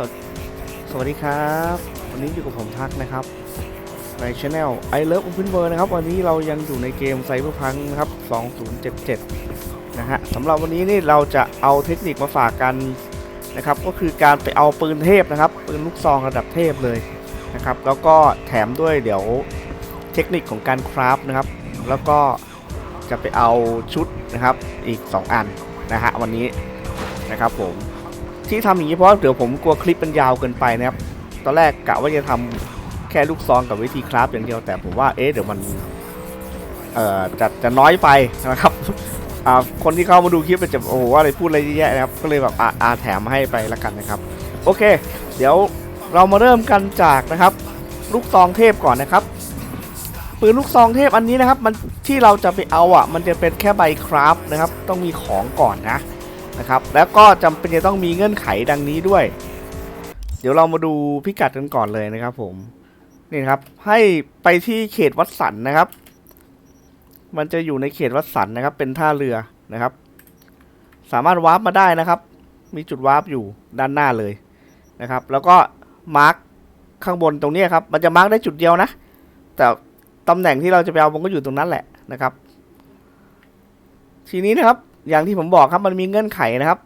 วัสสวัสดีครับ วันนี้อยู่กับผมทักนะครับ ในช anel I Love Open World นะครับ วันนี้เรายังอยู่ในเกม Cyberpunk นะครับ 2077 นะฮะสำหรับวันนี้นี่เราจะเอาเทคนิคมาฝากกันนะครับ ก็คือการไปเอาปืนเทพนะครับ ปืนลูกซองระดับเทพเลยนะครับ แล้วก็แถมด้วยเดี๋ยวเทคนิคของการคราฟนะครับ แล้วก็จะไปเอาชุดนะครับอีก 2 อันนะฮะวันนี้นะครับผม ที่ทำอย่างนี้เพราะเดี๋ยวผมกลัวคลิปมันยาวเกินไปนะครับ ตอนแรกกะว่าจะทำแค่ลูกซองกับวิธีคราฟอย่างเดียวแต่ผมว่าเอ๊ะเดี๋ยวมันเอ่อจะจะน้อยไปนะครับอ่าคนที่เข้ามาดูคลิปมันจะโอ้โหอะไรพูดอะไรเยอะแยะนะครับ ก็เลยแบบอ่าอาแถมให้ไปละกันนะครับ โอเค เดี๋ยวเรามาเริ่มกันจากนะครับ ลูกซองเทพก่อนนะครับปืนลูกซองเทพอันนี้นะครับ มันที่เราจะไปเอาอะ มันจะเป็นแค่ใบคราฟนะครับ ต้องมีของก่อนนะ นะครับ แล้วก็จำเป็นจะต้องมีเงื่อนไขดังนี้ด้วย เดี๋ยวเรามาดูพิกัดกันก่อนเลยนะครับ ผมนี่ครับให้ไปที่เขตวัดสันนะครับ มันจะอยู่ในเขตวัดสันนะครับ เป็นท่าเรือนะครับ สามารถวาร์ปมาได้นะครับ มีจุดวาร์ปอยู่ด้านหน้าเลยนะครับ แล้วก็มาร์คข้างบนตรงนี้ครับ มันจะมาร์คได้จุดเดียวนะ แต่ตำแหน่งที่เราจะไปเอามันก็อยู่ตรงนั้นแหละนะครับ ทีนี้นะครับ อย่างที่ผมบอกครับมันมีเงื่อนไขนะครับ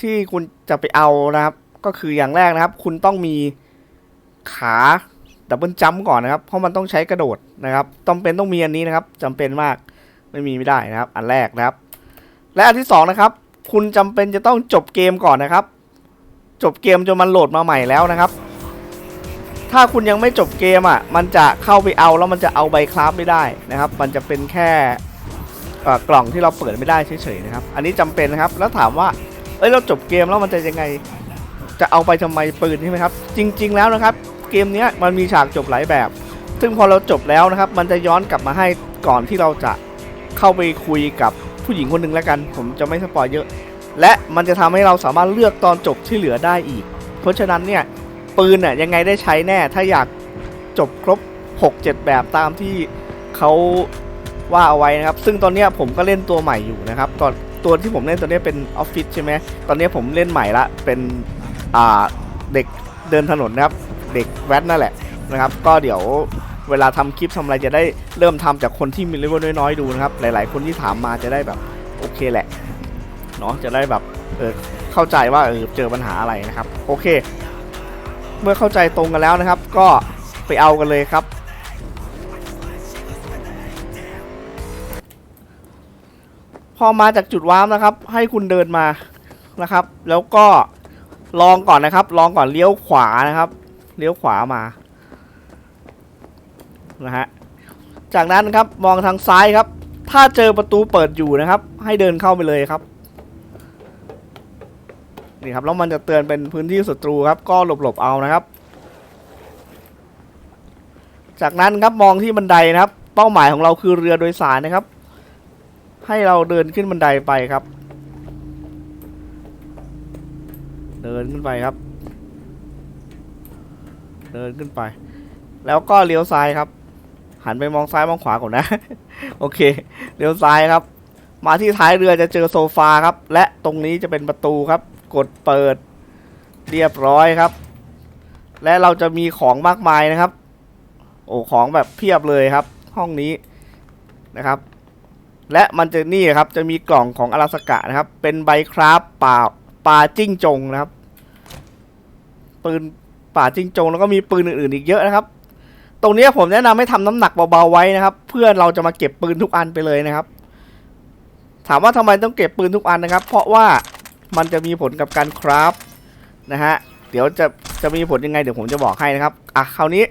ที่คุณจะไปเอานะครับ ก็คืออย่างแรกนะครับ คุณต้องมีขาดับเบิลจัมป์ก่อนนะครับ เพราะมันต้องใช้กระโดดนะครับต้องเป็นต้องมีอันนี้นะครับจำเป็นมากไม่มีไม่ได้นะครับ อันแรกนะครับ และอันที่สองนะครับ คุณจำเป็นจะต้องจบเกมก่อนนะครับ จบเกมจนมันโหลดมาใหม่แล้วนะครับ ถ้าคุณยังไม่จบเกมอะ มันจะเข้าไปเอาแล้วมันจะเอาใบคราฟไม่ได้นะครับ มันจะเป็นแค่ กล่องที่เราเปิดไม่ได้เฉยๆนะครับ อันนี้จำเป็นนะครับ แล้วถามว่า เอ้ยเราจบเกมแล้วมันจะยังไง จะเอาไปทำไมปืนใช่ไหมครับ จริง ๆ แล้วนะครับ เกมนี้มันมีฉากจบหลายแบบ ซึ่งพอเราจบแล้วนะครับ มันจะย้อนกลับมาให้ก่อนที่เราจะเข้าไปคุยกับผู้หญิงคนหนึ่งแล้วกัน ผมจะไม่สปอยเยอะ และมันจะทำให้เราสามารถเลือกตอนจบที่เหลือได้อีก เพราะฉะนั้นเนี่ยปืนน่ะยังไงได้ใช้แน่ ถ้าอยากจบครบ 6-7 แบบตามที่เขา ว่าเอาไว้นะครับ ซึ่งตอนนี้ผมก็เล่นตัวใหม่อยู่นะครับตอนตัวที่ผมเล่นตัวเนี้เป็นออฟฟิศใช่ไหมตอนนี้ผมเล่นใหม่ละเป็นอ่าเด็กเดินถนนนะครับเด็กแว้นนั่นแหละนะครับ ก็เดี๋ยวเวลาทำคลิปทำอะไรจะได้เริ่มทำจากคนที่มีเลเวลน้อยๆดูนะครับ หลาย ๆ คนที่ถามมาจะได้แบบโอเคแหละเนาะจะได้แบบเออเข้าใจว่าเออเจอปัญหาอะไรนะครับ โอเค เมื่อเข้าใจตรงกันแล้วนะครับ ก็ไปเอากันเลยครับ อมาจากจุดวาร์ปนะครับ ให้คุณเดินมานะครับ แล้วก็ลองก่อนนะครับ ลองก่อนเลี้ยวขวานะครับ เลี้ยวขวามานะฮะจากนั้นครับมองทางซ้ายครับ ถ้าเจอประตูเปิดอยู่นะครับ ให้เดินเข้าไปเลยครับนี่ครับแล้วมันจะเตือนเป็นพื้นที่ศัตรูครับ ก็หลบๆเอานะครับ จากนั้นครับมองที่บันไดนะครับ เป้าหมายของเราคือเรือโดยสารนะครับ ให้เราเดินขึ้นบันไดไปครับ เดินขึ้นไปครับ เดินขึ้นไป แล้วก็เลี้ยวซ้ายครับ หันไปมองซ้ายมองขวาก่อนนะ โอเค เลี้ยวซ้ายครับ มาที่ท้ายเรือจะเจอโซฟาครับ และตรงนี้จะเป็นประตูครับ กดเปิด เรียบร้อยครับ และเราจะมีของมากมายนะครับ โอ้ของแบบเพียบเลยครับ ห้องนี้นะครับ และมันจะนี่ครับจะมีกล่องของอาราสกะนะครับ เป็นใบคราฟป่าป่าจิ้งจงนะครับ ปืนป่าจิ้งจงแล้วก็มีปืนอื่นๆอีกเยอะนะครับ ตรงนี้ผมแนะนำให้ทำน้ำหนักเบาๆไว้นะครับ เพื่อเราจะมาเก็บปืนทุกอันไปเลยนะครับ ถามว่าทำไมต้องเก็บปืนทุกอันนะครับ เพราะว่ามันจะมีผลกับการคราฟนะฮะเดี๋ยวจะจะมีผลยังไงเดี๋ยวผมจะบอกให้นะครับอะคราวนี้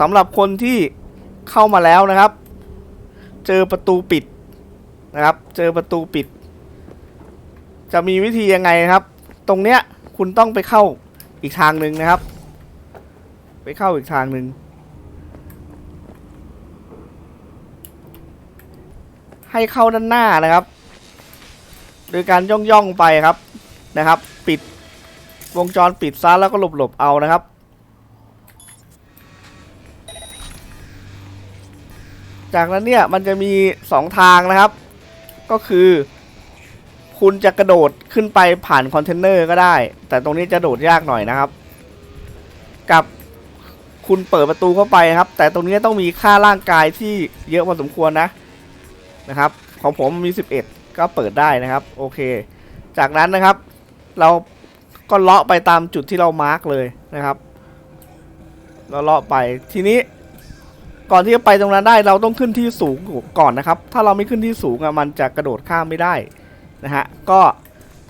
สำหรับคนที่เข้ามาแล้วนะครับ เจอประตูปิดนะครับ เจอประตูปิด จะมีวิธียังไงนะครับ ตรงเนี้ยคุณต้องไปเข้าอีกทางหนึ่งนะครับ ไปเข้าอีกทางหนึ่งให้เข้าด้านหน้านะครับ โดยการย่องย่องๆไปครับนะครับ ปิดวงจรปิดซะแล้วก็หลบหลบๆเอานะครับ จากนั้นเนี่ยมันจะมีสองทางนะครับ ก็คือคุณจะกระโดดขึ้นไปผ่านคอนเทนเนอร์ก็ได้ แต่ตรงนี้จะโดดยากหน่อยนะครับ กับคุณเปิดประตูเข้าไปนะครับ แต่ตรงนี้ต้องมีค่าร่างกายที่เยอะพอสมควรนะนะครับ ของผมมี 11 ก็เปิดได้นะครับโอเค จากนั้นนะครับ เราก็เลาะไปตามจุดที่เรามาร์กเลยนะครับ เราเลาะไปทีนี้ ก่อนที่จะไปตรงนั้นได้เราต้องขึ้นที่สูงก่อนนะครับ ถ้าเราไม่ขึ้นที่สูงอะมันจะกระโดดข้ามไม่ได้นะฮะก็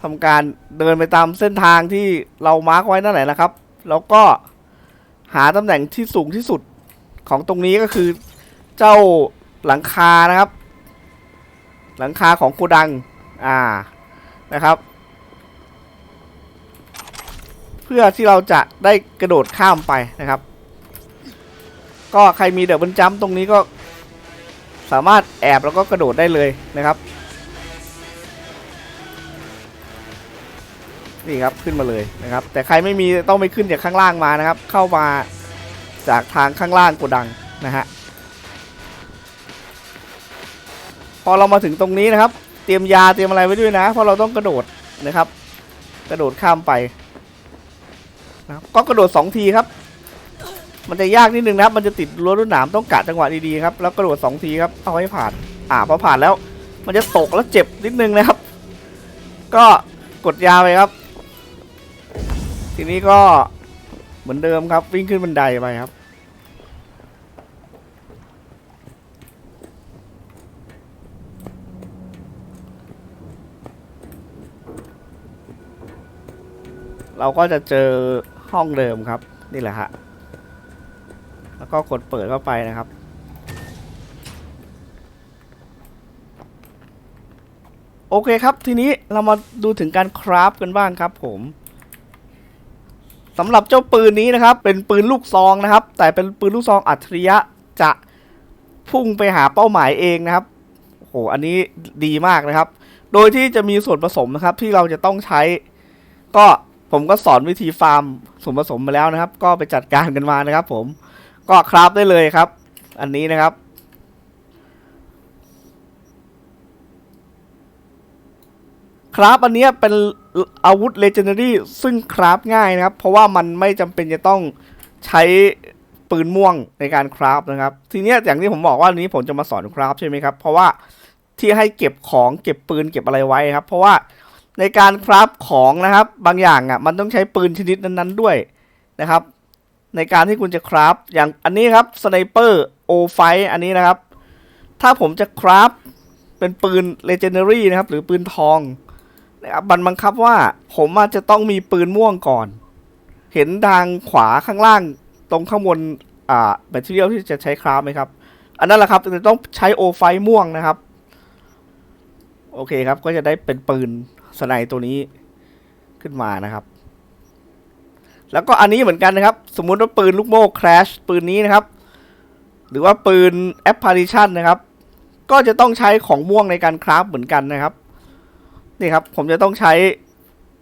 ทำการเดินไปตามเส้นทางที่เรามาร์กไว้นั่นแหละนะครับ แล้วก็หาตำแหน่งที่สูงที่สุดของตรงนี้ก็คือเจ้าหลังคานะครับ หลังคาของโกดังอ่านะครับ เพื่อที่เราจะได้กระโดดข้ามไปนะครับ ก็ใครมีเด b บ e จัมตรงนี้ก็สามารถแอบแล้วก็กระโดดได้เลยนะครับ นี่ครับขึ้นมาเลยนะครับ แต่ใครไม่มีต้องไปขึ้นจากข้างล่างมานะครับ เข้ามาจากทางข้างล่างโกดังนะฮะพอเรามาถึงตรงนี้นะครับ เตรียมยาเตรียมอะไรไว้ด้วยนะ เพราะเราต้องกระโดดนะครับ กระโดดข้ามไปนะครับก็กระโดดสองทีครับ มันจะยากนิดนึงนะครับ มันจะติดรั้วรวดหนามต้องกะจังหวะดีๆครับ แล้วกระโดดสองทีครับ เอาให้ผ่าน อ่าพอผ่านแล้ว มันจะตกแล้วเจ็บนิดนึงนะครับ ก็กดยาไปครับ ทีนี้ก็เหมือนเดิมครับ วิ่งขึ้นบันไดไปครับ เราก็จะเจอห้องเดิมครับ นี่แหละฮะ แล้วก็กดเปิดเข้าไปนะครับ โอเคครับ ทีนี้เรามาดูถึงการคราฟกันบ้างครับผมสำหรับเจ้าปืนนี้นะครับ เป็นปืนลูกซองนะครับ แต่เป็นปืนลูกซองอัจฉริยะจะพุ่งไปหาเป้าหมายเองนะครับโอ้โหอันนี้ดีมากนะครับ โดยที่จะมีส่วนผสมนะครับ ที่เราจะต้องใช้ ก็ผมก็สอนวิธีฟาร์มส่วนผสมมาแล้วนะครับ ก็ไปจัดการกันมานะครับผม ก็คราฟได้เลยครับ อันนี้นะครับ คราฟอันนี้เป็นอาวุธเลเจนดารี่ซึ่งคราฟง่ายนะครับ เพราะว่ามันไม่จำเป็นจะต้องใช้ปืนม่วงในการคราฟนะครับ ทีนี้อย่างที่ผมบอกว่านนี้ผมจะมาสอนคราฟใช่ไหมครับ เพราะว่าที่ให้เก็บของเก็บปืนเก็บอะไรไว้ครับ เพราะว่าในการคราฟของนะครับ บางอย่างอะมันต้องใช้ปืนชนิดนั้นๆด้วยนะครับ ในการที่คุณจะคราฟอย่างอันนี้ครับสไนเปอร์โอไฟอันนี้นะครับ ถ้าผมจะคราฟเป็นปืนเลเจนดารี่นะครับ หรือปืนทองนะครับมันบังคับว่าผมอาจจะต้องมีปืนม่วงก่อน เห็นทางขวาข้างล่างตรงข้างบนอ่าแบตเตอรี่ที่จะใช้คราฟไหมครับ อันนั้นแหละครับจะต้องใช้โอไฟม่วงนะครับ โอเคครับก็จะได้เป็นปืนสไนตัวนี้ขึ้นมานะครับ แล้วก็อันนี้เหมือนกันนะครับ สมมุติว่าปืนลูกโม่คราชปืนนี้นะครับ หรือว่าปืนแอปพาริชันนะครับ ก็จะต้องใช้ของม่วงในการคราฟเหมือนกันนะครับ นี่ครับ ผมจะต้องใช้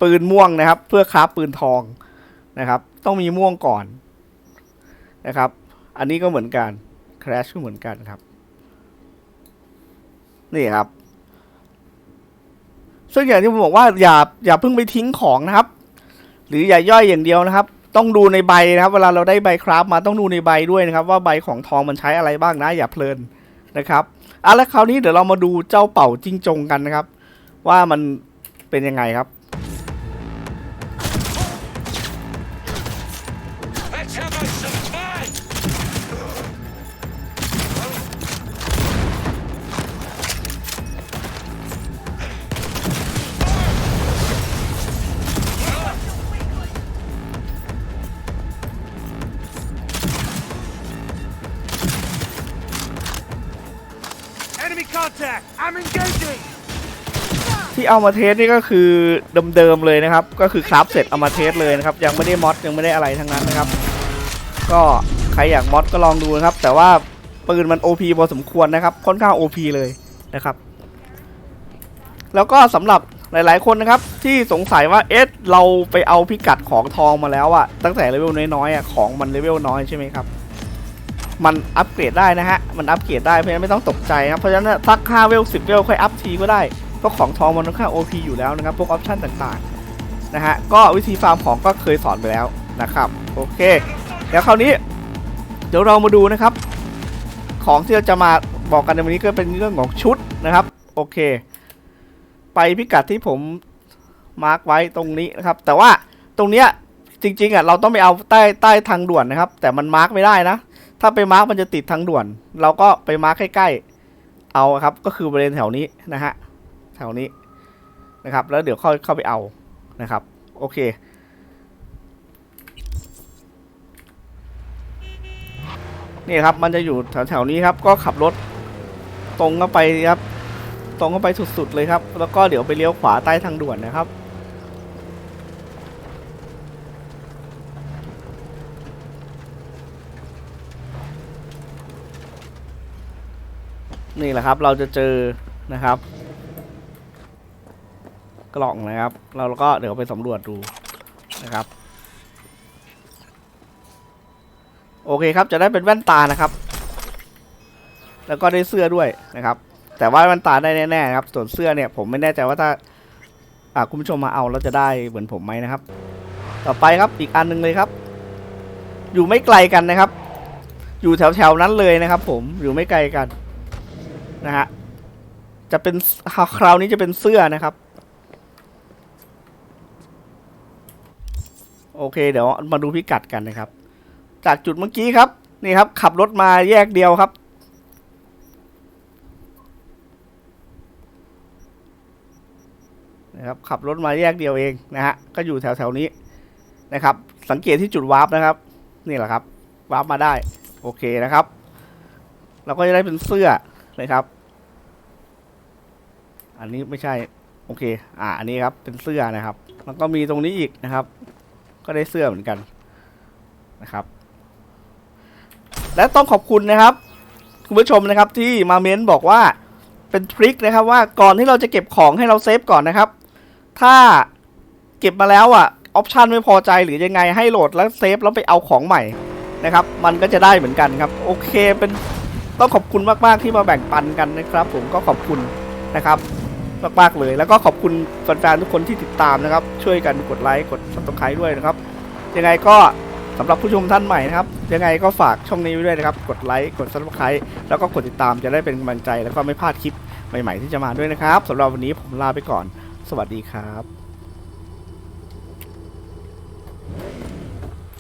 ปืนม่วงนะครับ เพื่อคราฟปืนทองนะครับ ต้องมีม่วงก่อนนะครับ อันนี้ก็เหมือนกันคราชก็เหมือนกันครับ นี่ครับซึ่งอย่างที่ผมบอกว่าอย่าอย่าเพิ่งไปทิ้งของนะครับ หรืออย่าย่อยอย่างเดียวนะครับ ต้องดูในใบนะครับ เวลาเราได้ใบคราฟมาต้องดูในใบด้วยนะครับ ว่าใบของทองมันใช้อะไรบ้างนะอย่าเพลินนะครับอะแล้วคราวนี้เดี๋ยวเรามาดูเจ้าเป่าจิ้งจงกันนะครับ ว่ามันเป็นยังไงครับ contact! I'm engaging! ที่เอามาเทสนี่ก็คือเดิมๆเลยนะครับ ก็คือคราฟเสร็จเอามาเทสเลยนะครับ ยังไม่ได้มอดยังไม่ได้อะไรทั้งนั้นนะครับ ก็ใครอยากมอดก็ลองดูนะครับ แต่ว่าปืนมัน OP พอสมควรนะครับ ค่อนข้าง OP เลยนะครับ แล้วก็สำหรับหลายๆคนนะครับ ที่สงสัยว่าเอ๊ะเราไปเอาพิกัดของทองมาแล้วอะตั้งแต่เลเวลน้อยๆอะของมันเลเวลน้อยใช่ไหมครับ มันอัปเกรดได้นะฮะ มันอัปเกรดได้เพราะฉะนั้นไม่ต้องตกใจครับเพราะฉะนั้นสัก5เวล10เวลค่อยอัพทีก็ได้เพราะของทองมันค่อนข้าง OP อยู่แล้วนะครับพวกออปชั่นต่างๆนะฮะก็วิธีฟาร์มของก็เคยสอนไปแล้วนะครับโอเคเดี๋ยวคราวนี้ เดี๋ยวเรามาดูนะครับ ของที่เราจะมาบอกกันในวันนี้ก็เป็นเรื่องของชุดนะครับโอเค ไปพิกัดที่ผมมาร์กไว้ตรงนี้นะครับ แต่ว่าตรงเนี้ยจริงๆอะเราต้องไปเอาใต้ใต้ทางด่วนนะครับ แต่มันมาร์กไม่ได้นะ ถ้าไปมาร์กมันจะติดทางด่วน เราก็ไปมาร์กใกล้ๆ เอาครับ ก็คือบริเวณแถวนี้นะฮะ แถวนี้นะครับ แล้วเดี๋ยวเข้าเข้าไปเอานะครับ โอเค นี่ครับ มันจะอยู่แถวๆนี้ครับ ก็ขับรถตรงเข้าไปครับ ตรงเข้าไปสุดๆเลยครับ แล้วก็เดี๋ยวไปเลี้ยวขวาใต้ทางด่วนนะครับ นี่แหละครับเราจะเจอนะครับ กล่องนะครับ เราก็เดี๋ยวไปสำรวจดูนะครับ โอเคครับจะได้เป็นแว่นตานะครับ แล้วก็ได้เสื้อด้วยนะครับ แต่ว่าแว่นตาได้แน่ๆครับ ส่วนเสื้อเนี่ยผมไม่แน่ใจว่าถ้าอ่าคุณผู้ชมมาเอาแล้วจะได้เหมือนผมไหมนะครับ ต่อไปครับอีกอันหนึงเลยครับ อยู่ไม่ไกลกันนะครับ อยู่แถวๆนั้นเลยนะครับ ผมอยู่ไม่ไกลกัน นะฮะจะเป็นคราวนี้จะเป็นเสื้อนะครับ โอเค เดี๋ยวมาดูพิกัดกันนะครับ จากจุดเมื่อกี้ครับ นี่ครับ ขับรถมาแยกเดียวครับ นะครับ ขับรถมาแยกเดียวเองนะฮะก็อยู่แถวแถวๆนี้นะครับ สังเกตที่จุดวาร์ปนะครับ นี่แหละครับวาร์ปมาได้ โอเคนะครับ เราก็จะได้เป็นเสื้อ นะครับ อันนี้ไม่ใช่ โอเค อ่า อันนี้ครับ เป็นเสื้อนะครับ แล้วก็มีตรงนี้อีกนะครับ ก็ได้เสื้อเหมือนกันนะครับ และต้องขอบคุณนะครับ คุณผู้ชมนะครับที่มาเม้นบอกว่าเป็นทริคนะครับว่าก่อนที่เราจะเก็บของให้เราเซฟก่อนนะครับ ถ้าเก็บมาแล้วอะออปชันไม่พอใจหรือยังไงให้โหลดแล้วเซฟแล้วไปเอาของใหม่นะครับ มันก็จะได้เหมือนกันครับ โอเคเป็น ต้องขอบคุณมากๆที่มาแบ่งปันกันนะครับ ผมก็ขอบคุณนะครับมากๆเลย แล้วก็ขอบคุณแฟนๆทุกคนที่ติดตามนะครับ ช่วยกันกดไลค์กด subscribe ด้วยนะครับ ยังไงก็สำหรับผู้ชมท่านใหม่นะครับ ยังไงก็ฝากช่องนี้ไว้ด้วยนะครับ กดไลค์กด subscribe แล้วก็กดติดตามจะได้เป็นกำลังใจ แล้วก็ไม่พลาดคลิปใหม่ ๆ ที่จะมาด้วยนะครับสำหรับวันนี้ผมลาไปก่อน สวัสดีครับ